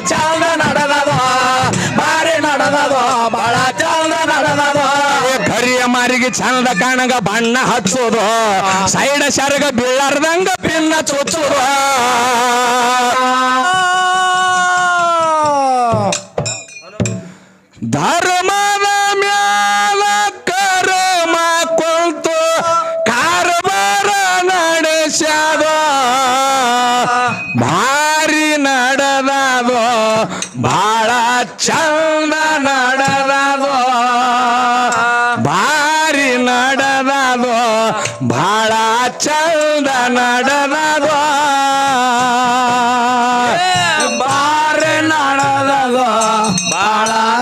ಚಂದ ನಡದದ ಬಾರಿ ನಡದದ ಬಹಳ ಚಾಲ್ನ ನಡದದ. ಕರಿಯ ಮಾರಿಗೆ ಚಂದ ಕಾಣಗ ಬಣ್ಣ ಹಚ್ಚೋದು ಸೈಡ ಶರಗ ಬೀಳಾರ್ದಂಗ ಪಿನ್ನ ಚುಚ್ಚೋದು.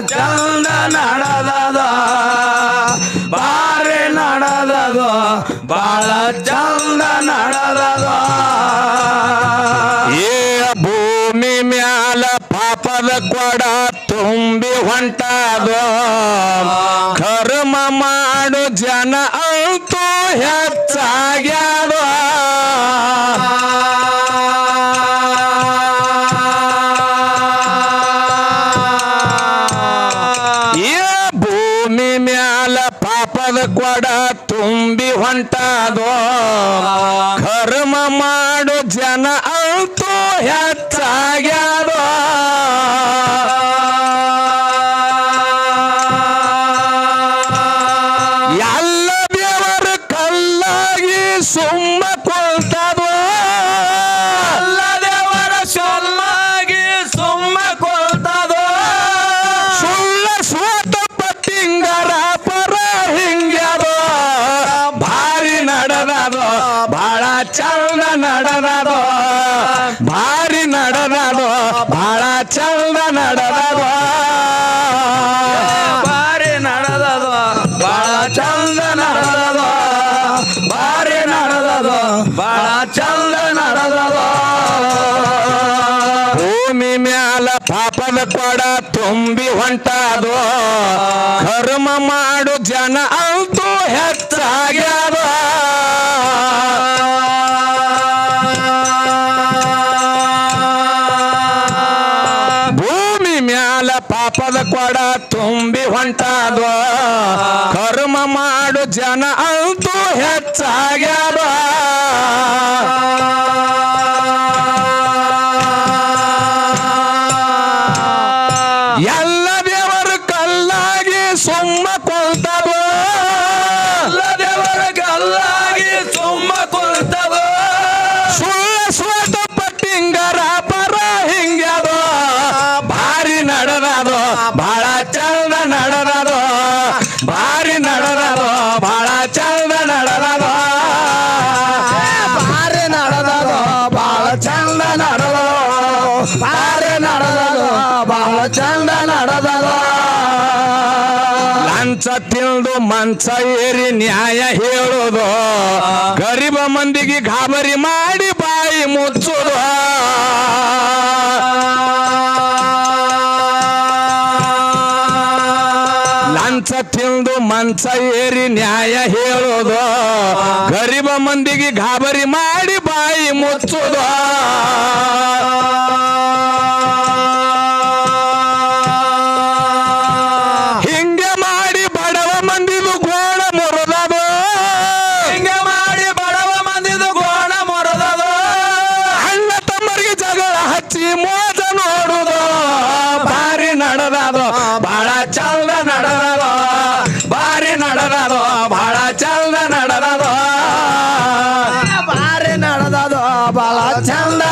ಚಂದ ನಡದದ ಬಾರಿ ನಡದದ ಬಾಳ ಚಂದ ನಡದದ. ಏ ಭೂಮಿ ಮ್ಯಾಲ ಪಾಪದ ಕೊಡ ತುಂಬಿ ಹೊಂಟದು. ಕರ್ಮ ಮಾಡು ಜನ ಅಂತೂ ಹೆಚ್ಚಾಗ್ಯಾದ ಬಹಳ ಚಂದ ನಡದದು? ಭಾರಿ ನಡದದು? ಬಹಳ ಚಂದ ನಡೆದದು? ಭಾರಿ ನಡದದೋ? ಬಹಳ ಚಂದ ನಡದದೋ? ಭಾರಿ ನಡದದೋ? ಬಹಳ ಚಂದ ನಡದದೋ? ಭೂಮಿ ಮ್ಯಾಲ ಪಾಪದ ಕೊಡ ತುಂಬಿ ಹೊಂಟದು? ಕರ್ಮ ಮಾಡು ಜನ ಅಂತೂ ಹೆಚ್ಚಾಗ್ಯದ? ಕೊಡ ತುಂಬಿ ಹೊಂಟಾದ ಕರ್ಮ ಮಾಡು ಜನ ಅಂತೂ ಹೆಚ್ಚಾಗ್ಯಾರ ಎಲ್ಲ ದೇವರು ಕಲ್ಲಾಗಿ ಸುಮ್ಮ ಮಂಚ ಏರಿ ನ್ಯಾಯ ಹೇಳೋದು ಗರೀಬ ಮಂದಿಗೆ ಗಾಬರಿ ಮಾಡಿ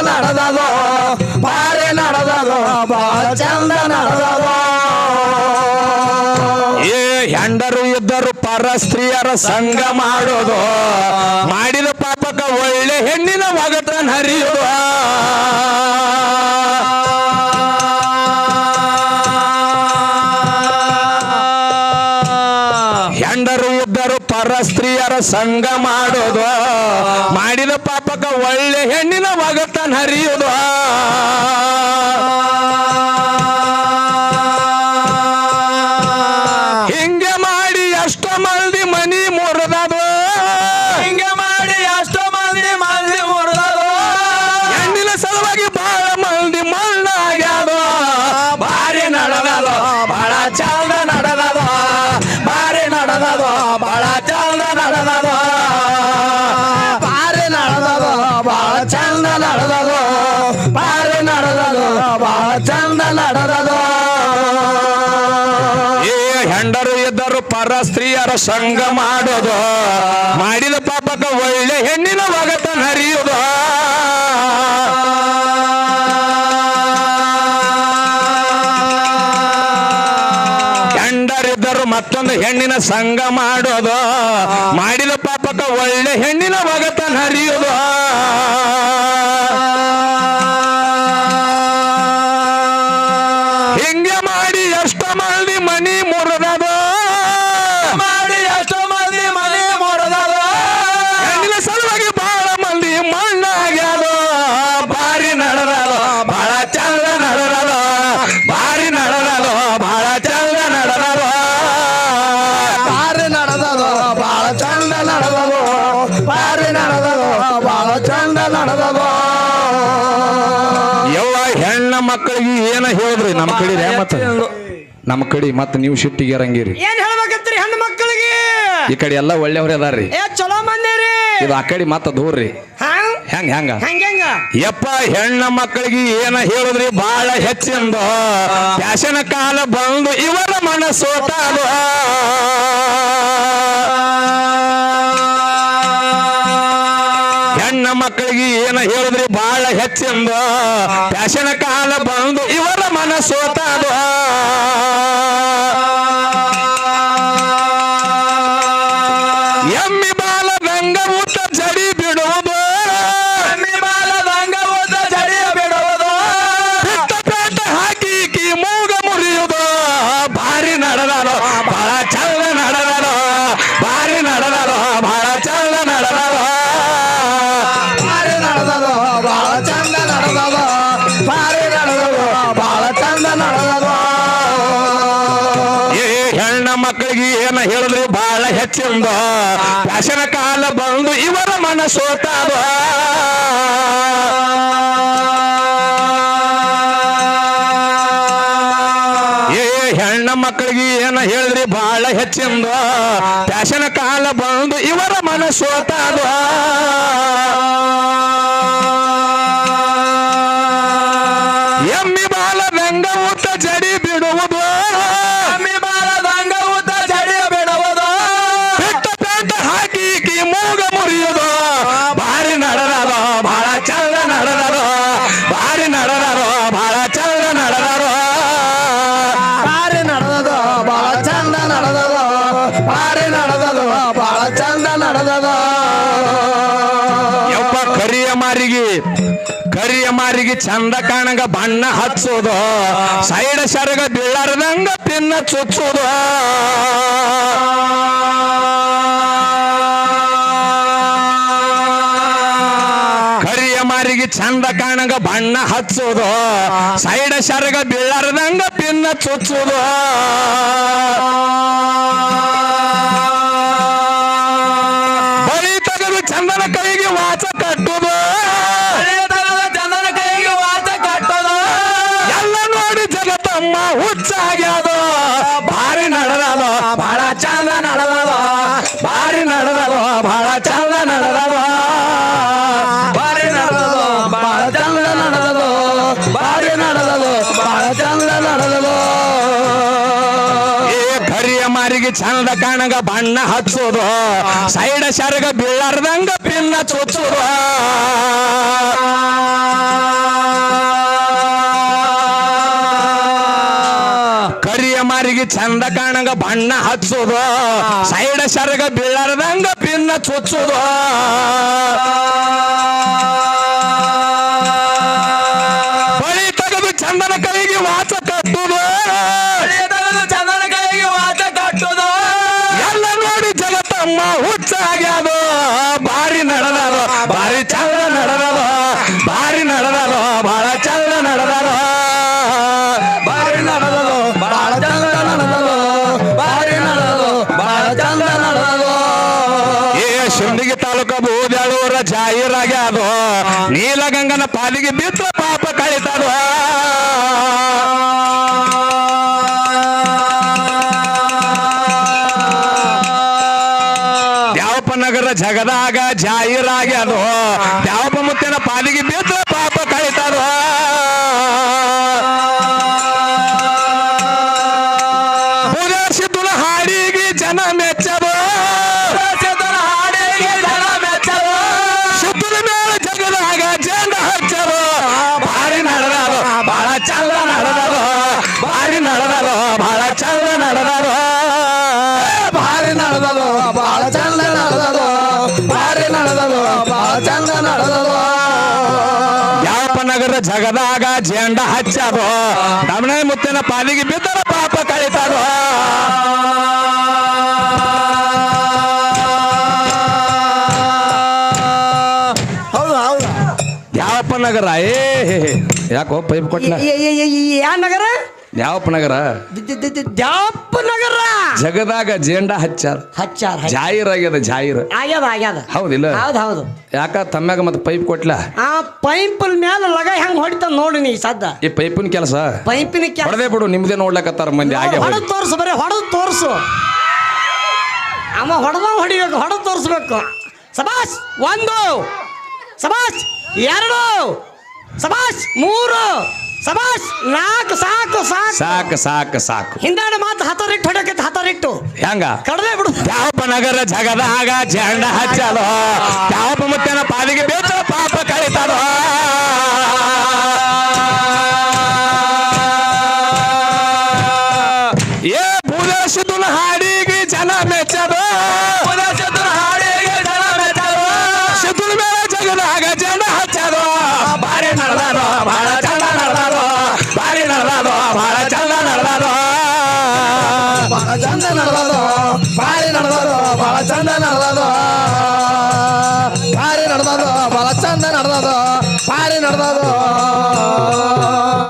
ನಡೆದದು ಭಾರಿ ನಡೆದದೋ, ಬಾ, ಚಂದ ನಡೆದದೋ. ಏ, ಹೆಂಡರು ಇದ್ದರು ಪರ ಸ್ತ್ರೀಯರ ಸಂಘ ಮಾಡೋದು. ಮಾಡಿದ ಪಾಪಕ ಒಳ್ಳೆ ಹೆಣ್ಣಿನ ಒಗಟನ್ ಹರಿಯುವ ಹೆಂಡರು ಇದ್ದರು ಪರ ಸ್ತ್ರೀಯರ ಸಂಘ ಮಾಡೋದು. ಮಾಡಿದ ಪಾಪಕ ಒಳ್ಳೆ ಹೆಣ್ಣಿನ ಒಗಟನ್ ಹರಿಯೋದು. ಹಿಂಗೆ ಮಾಡಿ ಎಷ್ಟೋ ಮಂದಿ ಮನಿ ಮುರಿದದು. ಹಿಂಗೆ ಮಾಡಿ ಎಷ್ಟೋ ಮಂದಿ ಮಂದಿ ಮುರಿದದು. ಹೆಣ್ಣಿನ ಸಲುವಾಗಿ ಬಹಳ ಸ್ತ್ರೀಯರ ಸಂಗ ಮಾಡೋದು ಮಾಡಿದ ಪಾಪಕ ಒಳ್ಳೆ ಹೆಣ್ಣಿನ ಒಗತ ನರಿಯೋದು ಗಂಡರಿದ್ದರು ಮತ್ತೊಂದು ಹೆಣ್ಣಿನ ಮಾಡೋದು ಮಾಡಿದ ಬಾರಿ ನಡೆದದ. ಬಾಳ ಚಂದ ನಡೆದದ. ಎಲ್ಲ ಹೆಣ್ಣ ಮಕ್ಕಳಿಗೆ ಏನ ಹೇಳಿದ್ರಿ? ನಮ್ಮ ಕಡೆ ರೇ ಮತ್ತ? ನಮ್ಮ ಕಡೆ ಮತ್ತೆ ನೀವು ಶಿಟ್ಟಿಗೆ ಇರಂಗಿರಿ. ಏನ್ ಹೇಳ್ಬೇಕಂತೀರಿ ಹೆಣ್ಣು ಮಕ್ಕಳಿಗೆ? ಈ ಕಡೆ ಎಲ್ಲ ಒಳ್ಳೆಯವ್ರು ಅದಾರ್ರಿ. ಏ ಚಲೋ ಮಂದಿರಿ ಇದು ಆ ಕಡೆ ಮತ್ತ ದೂರ್ರಿ. ಹಂಗ್ ಹೆಂಗ? ಹೆಂಗ ಹಂಗೆಂಗ ಯಪ್ಪ ಹೆಣ್ಣ ಮಕ್ಕಳಿಗೆ ಏನ ಹೇಳಿದ್ರಿ? ಬಹಳ ಹೆಚ್ಚಿಂದು. ಫ್ಯಾಷನ್ ಕಾಲ ಬಂದು ಇವರ ಮನಸ್ಸೋತಾದು ಮಕ್ಕಳಿಗೆ ಏನ ಹೇಳಿದ್ರಿ? ಬಾಳ ಹೆಚ್ಚೆಂದ ಫ್ಯಾಷನ್ ಕಾಲ ಬಂದು ಇವರ ಮನ ಸೋತಾದ ಎಮ್ಮಿ ಬಾಲ ರಂಗ ಮಕ್ಕಳಿಗೆ ಹೇಳಿದ್ರು ಬಹಳ ಹೆಚ್ಚಿಂದ. ಫ್ಯಾಷನ್ ಕಾಲ ಬಂದು ಇವರ ಮನಸ್ಸೋತಾದ ಏ ಹೆಣ್ಣ ಮಕ್ಕಳಿಗೆ ಏನ ಹೇಳಿದ್ರಿ ಬಹಳ ಹೆಚ್ಚಿಂದ. ಫ್ಯಾಷನ್ ಕಾಲ ಬಂದು ಇವರ ಮನ ಎಮ್ಮಿ ಮಾರಿಗೆ ಚಂದ ಕಾಣಂಗ ಬಣ್ಣ ಹಚ್ಚೋದು ಸೈಡ್ ಸರಗ ಬೀಳಾರ್ದಂಗ ತಿನ್ನ ಚುಚ್ಚೋದು ಕರಿಯ ಮಾರಿಗೆ ಚಂದ ಕಾಣಂಗ ಬಣ್ಣ ಹಚ್ಚೋದು ಸೈಡ್ ಸರಗ ಬೀಳಾರ್ದಂಗ ತಿನ್ನ ಚುಚ್ಚೋದು ಹುಚ್ಚಾಗ್ಯಾದ ಭಾರಿ ನಡದಲ ಬಹಳ ಚಂದ ನಡೆದದ, ಭಾರಿ ನಡೆದದ ಬಹಳ ಚಂದ ನಡೆದದ. ಭಾರಿ ನಡೆದದು ಬಾಳ ಚಂದ ನಡೆದದು, ಭಾರಿ ನಡೆದದು ಬಾಳ ಚಂದ ನಡೆದದು. ಏ ಕರಿಯ ಮಾರಿಗೆ ಚಂದ ಕಾಣಗ ಬಣ್ಣ ಹಚ್ಚೋದು, ಸೈಡ ಸರಗ ಬೀಳಾರ್ದಂಗ ಪಿನ್ನ ಚುಚ್ಚೋದು. ಮಾರಿಗೆ ಚಂದ ಕಾಣಂಗ ಬಣ್ಣ ಹಚ್ಚೋದು. ಸೈಡ ಸರಗ ಬೀಳಾರ್ದಂಗ ಬಿನ್ನ ಚುಚ್ಚೋದು. ಬಳಿ ತೆಗೆದು ಚಂದನ ಕೈಗೆ ವಾಚ ಕಟ್ಟುದು. गंगन पाली मित्र पाप कड़ित नगर जगदाग ज़ाहिर द्याप मत पाली मित्र पाप कड़ित हाड़ी जन मे ನಗರ ಜಗದಾಗ ಜೆಂಡ ಹಚ್ಚದು ತಮ್ಮನೆ ಮುತ್ತಿನ ಪಾಲಿಗೆ ಬಿದ್ದರ ಪಾಪ ಕಳಿತದು ಹೌದು ಹೌದು. ಯಾವಪ್ಪ ನಗರ? ಏ ಯಾಕೋ ಪೈಪ್ ಕೊಟ್ಟ ಯಾ ನಗರ? ದ್ಯಾವಪ್ಪ ನಗರ. ದ್ಯಾವಪ್ಪ ನಗರ! ಜಗದಾಗ ಜೇಂಡ ಹಚ್ಚಾರ. ಹಚ್ಚಾರ ಜಾಹೀರ್ ಜಾಹಿರಾಗ್ಯದ ಜಾಹೀರ್. ಆಗ್ಯದ ಆಗ್ಯದ. ಹೌದಿಲ್ಲ? ಹೌದು ಹೌದು. ಯಾಕ ತಮ್ಮ್ಯಾಗ ಮತ್ತೆ ಪೈಪ್ ಕೊಟ್ಲ? ಆ ಪೈಪ್ ಮ್ಯಾಲ ಲಗ ಹೆಂಗ್ ಹೊಡಿತ ನೋಡಿ ನೀ ಸದ್ದ. ಈ ಪೈಪಿನ ಕೆಲಸ? ಪೈಪಿನ ಕೆಲಸ. ಹೊಡೆದೇ ಬಿಡು ನಿಮ್ದೇ ನೋಡ್ಲಕತ್ತಾರ ಮಂದಿ ಹಾಗೆ ಹೊಡೆದು ತೋರ್ಸು ಬರೀ ಹೊಡೆದು ತೋರ್ಸು. ಅಮ್ಮ ಹೊಡೆದ ಹೊಡಿಬೇಕು ಹೊಡೆದು ತೋರಿಸ್ಬೇಕು. ಸಬಾಸ್ ಒಂದು ಸಬಾಸ್ ಎರಡು. ಸಬಾಸ್ ಮೂರು! ಸಬಾಸ್ ನಾಲ್ಕು ಸಾಕು ಸಾಕು! ಸಾಕು ಸಾಕು ಸಾಕು. ಹಿಂದಾಡ ಮಾತು ಹತ್ತರಿಟ್ಟು ಹೊಡಕೈತೆ ಹತ್ತರಿಟ್ಟು ಹೆಂಗ? ಕಡಲೆ ಬಿಡು. ಯಾವಪ್ಪ ನಗರ ಜಗದಾಗ ಜಂಡ ಹಚ್ಚಲೋ. ಯಾವಪ್ಪ ಮುತ್ತನ ಪಾಲಿಗೆ ಬೇತ ಪಾಪ ಕಳಿತಾರೋ